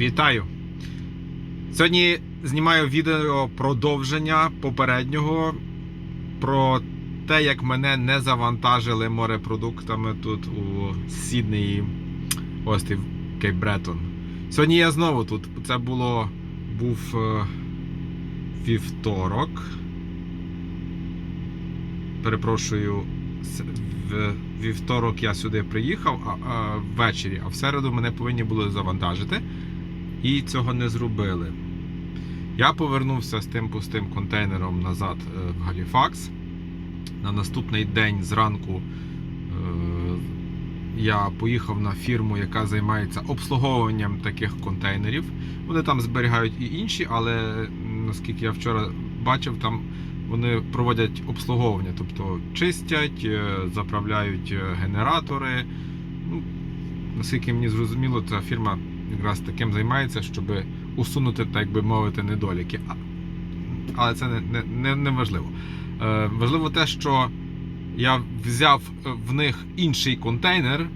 Вітаю! Сьогодні знімаю відео продовження попереднього про те, як мене не завантажили морепродуктами тут у Сіднеї, острів Кейп Бретон. Сьогодні я знову тут. Це було був е, вівторок. Перепрошую, в вівторок я сюди приїхав а, а, ввечері, а в середу мене повинні були завантажити. І цього не зробили. Я повернувся з тим пустим контейнером назад е, в Галіфакс. На наступний день зранку е, я поїхав на фірму, яка займається обслуговуванням таких контейнерів. Вони там зберігають і інші, але наскільки я вчора бачив, там вони проводять обслуговування, тобто чистять, е, заправляють генератори. Ну, наскільки мені зрозуміло, ця фірма якраз таким займається, щоб усунути, так би мовити, недоліки. Але це не, не, не, важливо. Е, важливо те, що я взяв в них інший контейнер, е,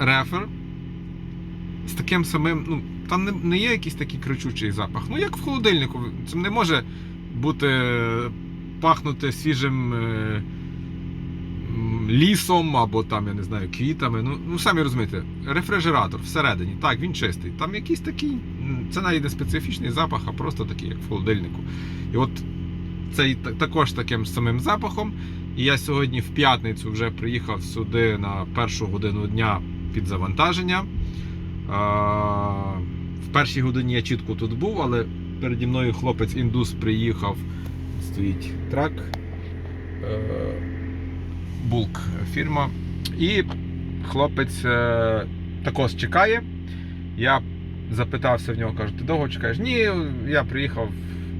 рефер, з таким самим. Ну, там не, не є якийсь такий кричучий запах. Ну, як в холодильнику. Це не може бути пахнути свіжим. е, лісом або там, я не знаю, квітами. Ну, ну самі розумієте, рефрижератор всередині, так, він чистий. Там якийсь такий, це навіть не специфічний запах, а просто такий, як в холодильнику. І от цей також таким самим запахом. І я сьогодні в п'ятницю вже приїхав сюди на першу годину дня під завантаження. В першій годині я чітко тут був, але переді мною хлопець індус приїхав. Стоїть трак. Булк фірма. І хлопець е, також чекає. Я запитався в нього, кажу, ти довго чекаєш? Ні, я приїхав.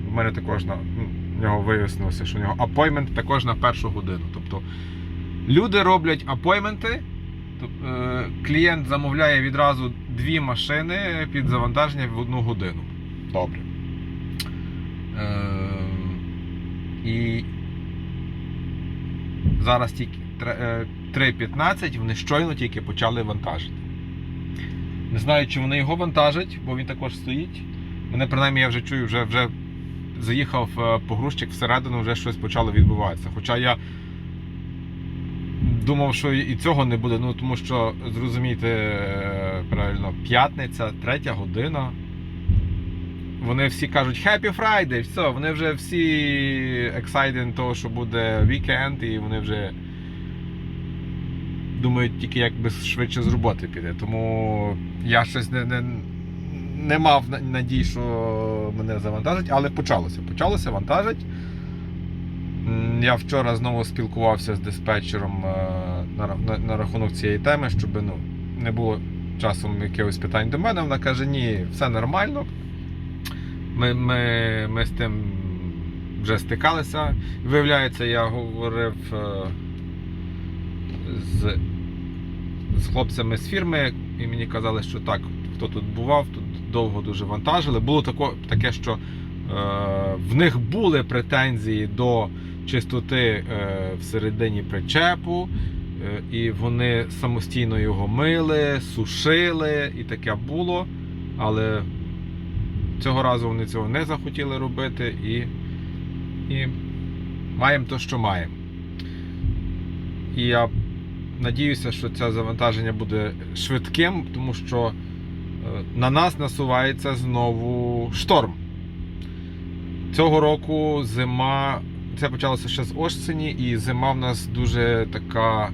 У мене також на ну, в нього вияснилося, що у нього апоймент також на першу годину. Тобто люди роблять апойменти. Е, Клієнт замовляє відразу дві машини під завантаження в одну годину. Добре. Е, і Зараз тільки е, 3.15, вони щойно тільки почали вантажити. Не знаю, чи вони його вантажать, бо він також стоїть. Мене принаймні я вже чую, вже, вже заїхав е, погрузчик всередину, вже щось почало відбуватися. Хоча я думав, що і цього не буде, ну тому що, зрозумійте, е, правильно, п'ятниця, третя година. Вони всі кажуть Happy Friday, все, вони вже всі excited того, що буде вікенд, і вони вже думають тільки як би швидше з роботи піде. Тому я щось не, не, не мав на- надій, що мене завантажать, але почалося. Почалося вантажить. Я вчора знову спілкувався з диспетчером е, на, на, на рахунок цієї теми, щоб ну, не було часом якихось питань до мене. Вона каже, ні, все нормально. Ми, ми, ми з тим вже стикалися. Виявляється, я говорив е, з, з хлопцями з фірми, і мені казали, що так, хто тут бував, тут довго дуже вантажили. Було тако, таке, що е, в них були претензії до чистоти е, всередині причепу. е, І вони самостійно його мили, сушили, і таке було. Але Цього разу вони цього не захотіли робити і, і маємо те, що маємо. І я надіюся, що це завантаження буде швидким, тому що е, на нас насувається знову шторм. Цього року зима, це почалося ще з осені, і зима в нас дуже така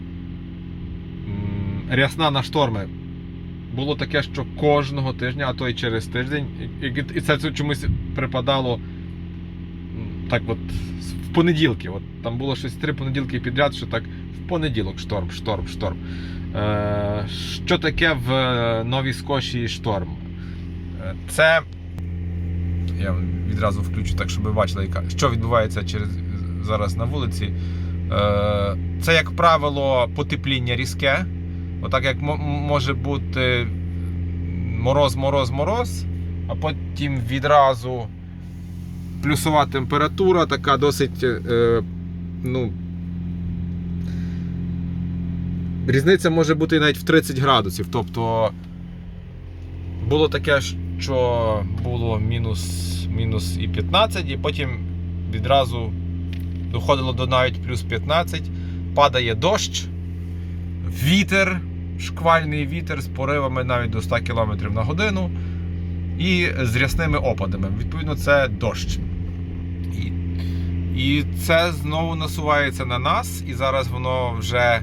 рясна на шторми було таке, що кожного тижня, а то й через тиждень, і, і- і це чомусь припадало так от в понеділки. От там було щось три понеділки підряд, що так в понеділок шторм, шторм, шторм. Е, що таке в е, Новій Скошії шторм? Е, Це. Я відразу включу так, щоб ви бачили, що відбувається через, зараз на вулиці. Е, Це, як правило, потепління різке. Отак як може бути мороз, мороз, мороз, а потім відразу плюсова температура, така досить. Е, ну, різниця може бути навіть в 30 градусів. Тобто Було таке, що було мінус, мінус і 15, і потім відразу доходило до навіть плюс 15, падає дощ, вітер, шквальний вітер з поривами навіть до 100 км на годину і з рясними опадами. Відповідно, це дощ. І, і це знову насувається на нас, і зараз воно вже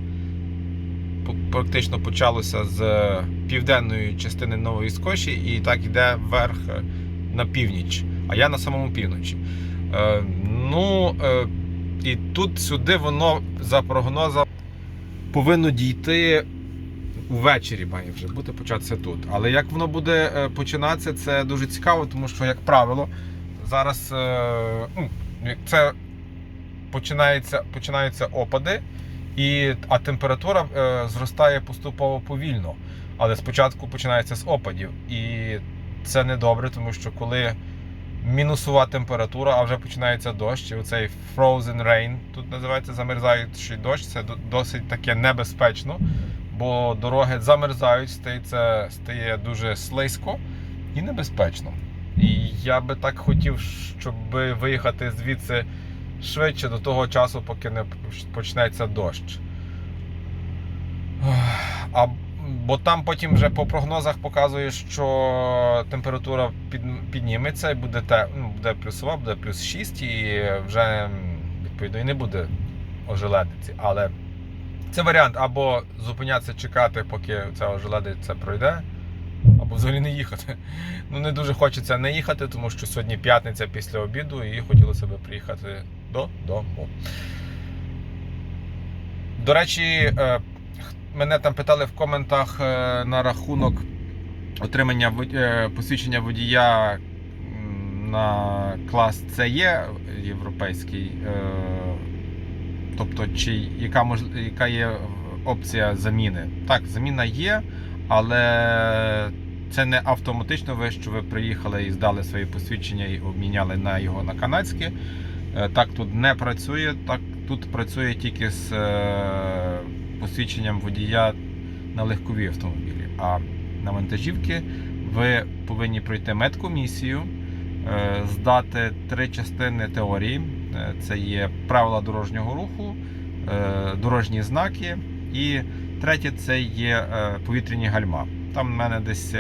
практично почалося з південної частини Нової Скоші і так йде вверх е, на північ, а я на самому півночі. Е, ну, е, і тут сюди воно за прогнозом повинно дійти увечері, має вже бути початися тут. Але як воно буде е, починатися, це дуже цікаво, тому що, як правило, зараз е, ну, це починається, починаються опади, і, а температура е, зростає поступово повільно. Але спочатку починається з опадів. І це не добре, тому що коли мінусова температура, а вже починається дощ, і оцей frozen rain, тут називається замерзаючий дощ, це досить таке небезпечно, бо дороги замерзають, стає, стає дуже слизько і небезпечно. І я би так хотів, щоб виїхати звідси швидше до того часу, поки не почнеться дощ. А, бо там потім вже по прогнозах показує, що температура під, підніметься і буде, те, ну, буде плюсова, буде плюс 6, і вже відповідно і не буде ожеледиці. Але це варіант або зупинятися, чекати, поки ця ожеледиця пройде, або взагалі не їхати. Ну не дуже хочеться не їхати, тому що сьогодні п'ятниця після обіду і хотілося б приїхати додому. До речі, е, мене там питали в коментах е, на рахунок отримання е, посвідчення водія на клас ЦЕ європейський. Тобто, чи яка мож... яка є опція заміни? Так, заміна є, але це не автоматично ви, що ви приїхали і здали свої посвідчення і обміняли на його на канадське. Так тут не працює. Так тут працює тільки з е, посвідченням водія на легкові автомобілі. А на вантажівки ви повинні пройти медкомісію, е, здати три частини теорії. Е, Це є правила дорожнього руху, е, дорожні знаки. І третє це є е, повітряні гальма. Там в мене десь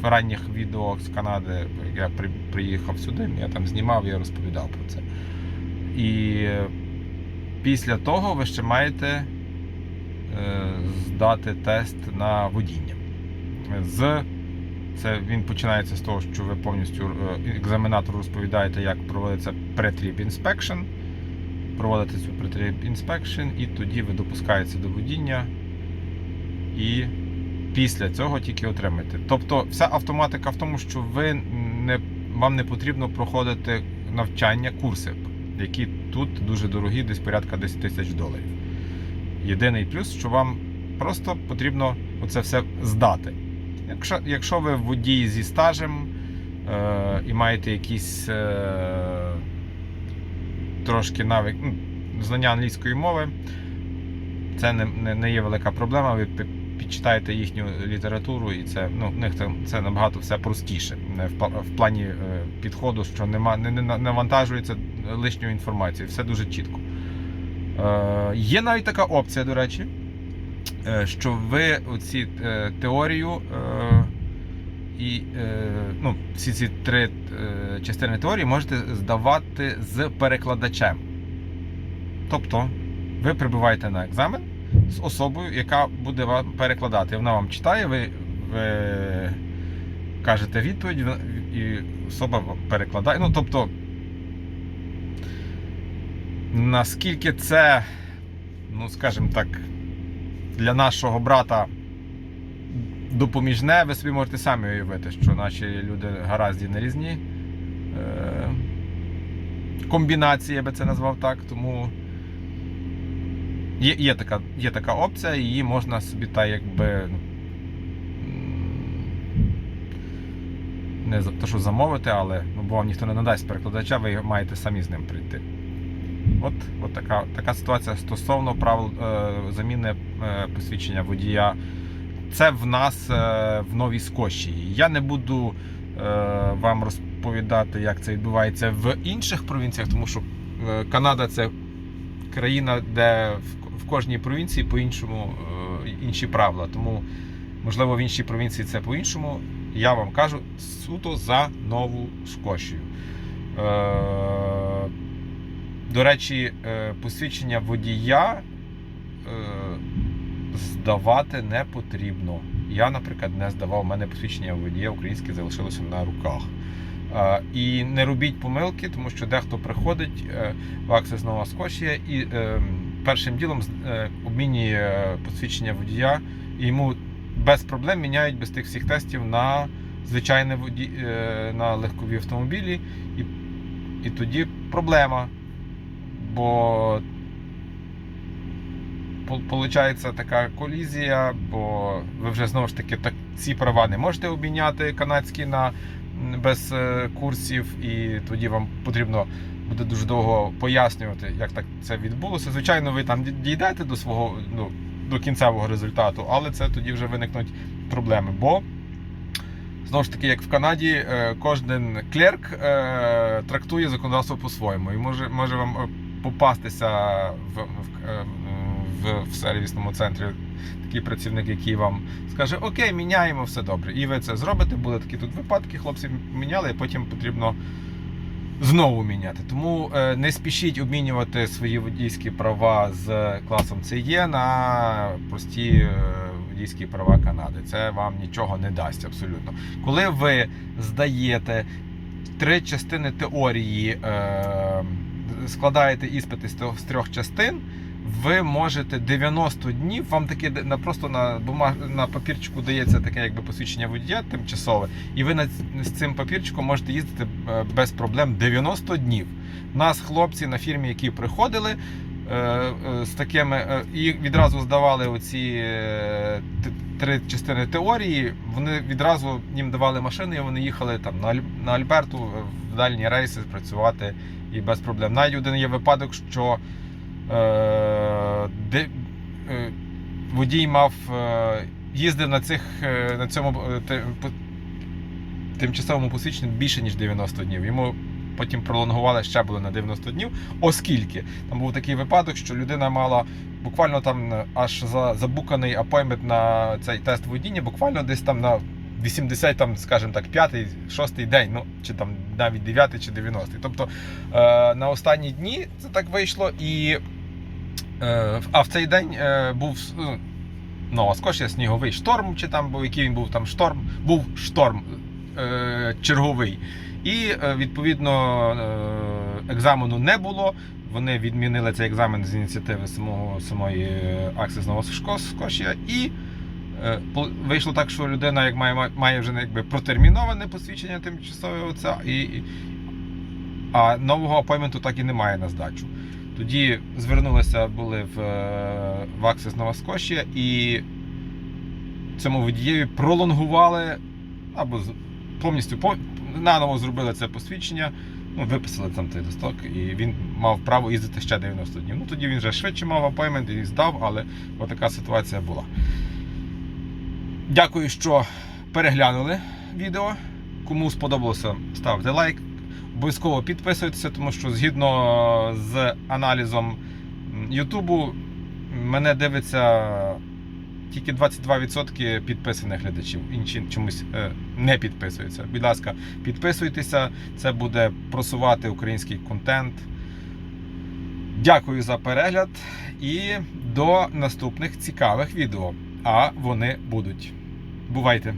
в ранніх відео з Канади я приїхав сюди, я там знімав, я розповідав про це. І після того ви ще маєте здати тест на водіння. З це він починається з того, що ви повністю е, екзаменатору розповідаєте, як проводиться pre-trip inspection. Проводите цю pre-trip inspection, і тоді ви допускаєтеся до водіння. І після цього тільки отримаєте. Тобто, вся автоматика в тому, що ви не, вам не потрібно проходити навчання, курси, які тут дуже дорогі, десь порядка 10 тисяч доларів. Єдиний плюс, що вам просто потрібно оце все здати. Якщо, якщо ви водій зі стажем е, і маєте якісь е, трошки навик, ну, знання англійської мови, це не, не, не є велика проблема. Ви підчитаєте їхню літературу, і це, ну, в них це, це набагато все простіше в, в плані е, підходу, що нема, не, не навантажується лишньою інформацією, все дуже чітко. Е, є навіть така опція, до речі, що ви оці е, теорію е, і е, ну, всі ці три е, частини теорії можете здавати з перекладачем. Тобто, ви прибуваєте на екзамен з особою, яка буде вам перекладати. Вона вам читає, ви, ви кажете відповідь, і особа перекладає. Ну, тобто, наскільки це, ну, скажімо так, для нашого брата допоміжне, ви собі можете самі уявити, що наші люди гаразді не різні. Е, комбінації, я би це назвав так, тому є, є, така, є така опція, її можна собі так якби. Не те, що замовити, але ну, бо вам ніхто не надасть перекладача, ви маєте самі з ним прийти. От, от така, така ситуація стосовно правил е, заміни посвідчення водія це в нас е, в Новій Скошії. Я не буду е, вам розповідати, як це відбувається в інших провінціях, тому що е, Канада це країна, де в, кожній провінції по-іншому е, інші правила. Тому, можливо, в іншій провінції це по-іншому. Я вам кажу суто за Нову Скошію. Е, до речі, е, посвідчення водія е, здавати не потрібно. Я, наприклад, не здавав, у мене посвідчення водія українське залишилося на руках. І не робіть помилки, тому що дехто приходить е, в Access Нова Скошія і е, першим ділом е, обмінює посвідчення водія, і йому без проблем міняють без тих всіх тестів на звичайне воді... на легкові автомобілі. І, і тоді проблема. Бо Получається така колізія, бо ви вже знову ж таки так, ці права не можете обміняти канадські на без е, курсів, і тоді вам потрібно буде дуже довго пояснювати, як так це відбулося. Звичайно, ви там дійдете до свого ну, до кінцевого результату, але це тоді вже виникнуть проблеми. Бо знову ж таки, як в Канаді, е, кожен клерк е, трактує законодавство по-своєму і може, може вам попастися в, в, в, в сервісному центрі такий працівник, який вам скаже: Окей, міняємо все добре. І ви це зробите. Були такі тут випадки, хлопці міняли, і потім потрібно знову міняти. Тому е, не спішіть обмінювати свої водійські права з класом CE на прості е, водійські права Канади. Це вам нічого не дасть абсолютно. Коли ви здаєте три частини теорії, е, складаєте іспити з трьох- частин. Ви можете 90 днів, вам таке на просто на бумаг, на папірчику дається таке якби посвідчення водія тимчасове, і ви на з цим папірчиком можете їздити е, без проблем 90 днів. Нас хлопці на фірмі, які приходили е, е, з такими і відразу здавали оці три частини теорії. Вони відразу їм давали машини, і вони їхали там на, Аль- на Альберту в дальні рейси працювати і без проблем. Навіть один є випадок, що де, е, водій мав е, їздив на цих е, на цьому е, тимчасовому посвідченні більше ніж 90 днів. Йому потім пролонгували ще було на 90 днів, оскільки там був такий випадок, що людина мала буквально там е, аж за забуканий апоймент на цей тест водіння, буквально десь там на 80, там, скажімо так, 5 6 день, ну чи там навіть 9 чи 90. Тобто е, на останні дні це так вийшло, і е, а в цей день е, був ну, Нова Скошія, сніговий шторм, чи там був який він був там шторм, був шторм черговий. І відповідно екзамену не було. Вони відмінили цей екзамен з ініціативи самого самої Шко- Скошія. І вийшло так, що людина як має, має вже якби протерміноване посвідчення тимчасове оце, і, а нового апойменту так і немає на здачу. Тоді звернулися були в, е, в Access Новоскошія і цьому водієві пролонгували або повністю по- наново зробили це посвідчення. Ну, виписали там той листок, і він мав право їздити ще 90 днів. Ну тоді він вже швидше мав апоймент і здав, але отака ситуація була. Дякую, що переглянули відео. Кому сподобалося, ставте лайк. Обов'язково підписуйтеся, тому що згідно з аналізом Ютубу мене дивиться тільки 22% підписаних глядачів. Інші чомусь е, не підписуються. Будь ласка, підписуйтеся, це буде просувати український контент. Дякую за перегляд і до наступних цікавих відео. А вони будуть. Бувайте!